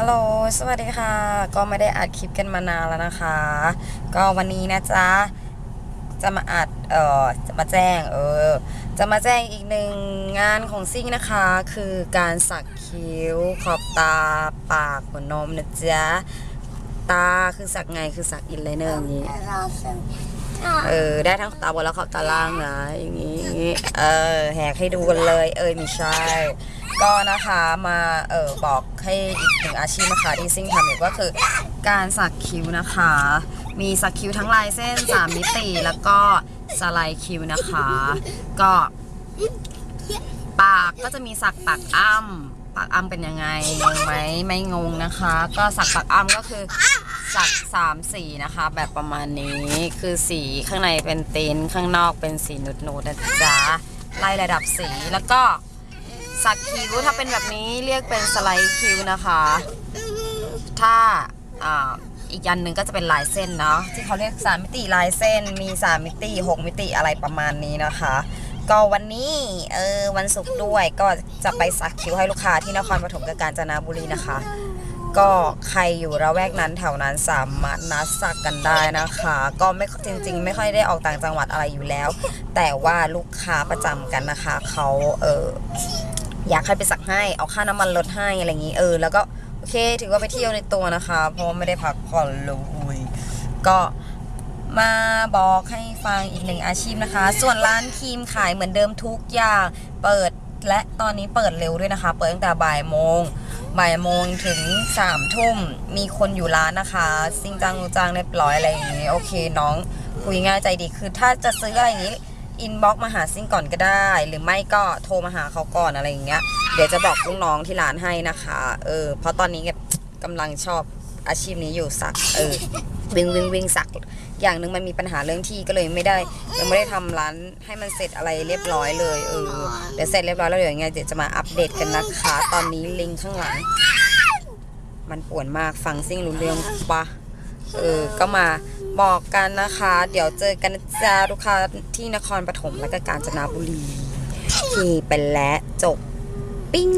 ฮัลโหล สวัสดีค่ะ ก็ไม่ได้อัดคลิปกันมานานแล้วนะคะ ก็วันนี้นะจ๊ะ จะมาอัด เอ่อ จะมาแจ้ง เออ จะมาแจ้งอีกหนึ่งงานของซิ่งนะคะ คือการสักคิ้ว ขอบตา ปากหัวนมนะจ๊ะ ตาคือสักไง คือสักอินไลเนอร์อย่างนี้ เออ ได้ทั้งตาบนและขอบตาล่างนะอย่างนี้อย่างนี้ เออ แหกให้ดูกันเลย เอ้ยไม่ใช่ ก็นะคะมาเออบอกให้อีกหนึ่งอาชีพนะคะที่ซิ่งทำอยู่ก็คือการสักคิ้วนะคะ มีสักคิ้วทั้งลายเส้น3มิติแล้วก็สไลด์คิ้วนะคะ ก็ปากก็จะมีสักปากอ้ำปากอ้ำเป็นยังไงงงไหมไม่งงนะคะ ก็สักปากอ้ำก็คือสักสามสีนะคะ แบบประมาณนี้คือสีข้างในเป็นตีนข้างนอกเป็นสีนุดๆนะจ๊ะไล่ระดับสีแล้วก็ สักคิ้วถ้าเป็นแบบนี้เรียกเป็นสไลด์คิ้วนะคะ ถ้าอ่าอีกยันหนึ่งก็จะเป็นลายเส้นเนาะที่เขาเรียกสามมิติลายเส้น มีสามมิติหกมิติอะไรประมาณนี้นะคะ ก็วันนี้เออวันศุกร์ด้วยก็จะไปสักคิ้วให้ลูกค้าที่นครปฐมกับกาญจนบุรีนะคะ ก็ใครอยู่ระแวกนั้นแถวนั้นสามารถนัดสักกันได้นะคะ ก็ไม่จริง ๆ ไม่ค่อยได้ออกต่างจังหวัดอะไรอยู่แล้ว แต่ว่าลูกค้าประจำกันนะคะเขาเออ อยากให้ไปสักให้เอาค่าน้ำมันลดให้อะไรอย่างนี้เออ แล้วก็โอเคถือว่าไปเที่ยวในตัวนะคะ เพราะไม่ได้พักผ่อนเลยก็มาบอกให้ฟังอีกหนึ่งอาชีพนะคะ ส่วนร้านครีมขายเหมือนเดิมทุกอย่างเปิดและตอนนี้เปิดเร็วด้วยนะคะ เปิดตั้งแต่บ่ายโมงบ่ายโมงถึงสามทุ่มมีคนอยู่ร้านนะคะ ซิงจังงูจังเรียบร้อยอะไรอย่างนี้ โอเคน้องคุยง่ายใจดีคือถ้าจะซื้ออะไรอย่างนี้ อินบ็อกมาหาซิ่งก่อนก็ได้ หรือไม่ก็โทรมาหาเขาก่อนอะไรอย่างเงี้ยเดี๋ยวจะบอกลูกน้องที่ร้านให้นะคะ เออ เพราะตอนนี้แบบกำลังชอบอาชีพนี้อยู่สัก เออวิ่งวิ่งวิ่งสัก อย่างหนึ่งมันมีปัญหาเรื่องที่ก็เลยไม่ได้ยังไม่ได้ทำร้านให้มันเสร็จอะไรเรียบร้อยเลยเออเดี๋ยวเสร็จเรียบร้อยแล้วเดี๋ยวยังไงเดี๋ยวจะมาอัปเดตกันนะคะ ตอนนี้ลิงข้างหลัง มันป่วนมากฟังซิ่งรู้เรื่องปะ เออ ก็มาบอกกันนะคะ เดี๋ยวเจอกันจ้าลูกค้าที่นครปฐมและก็กาญจนบุรีที่เป็นและจบปิ้ง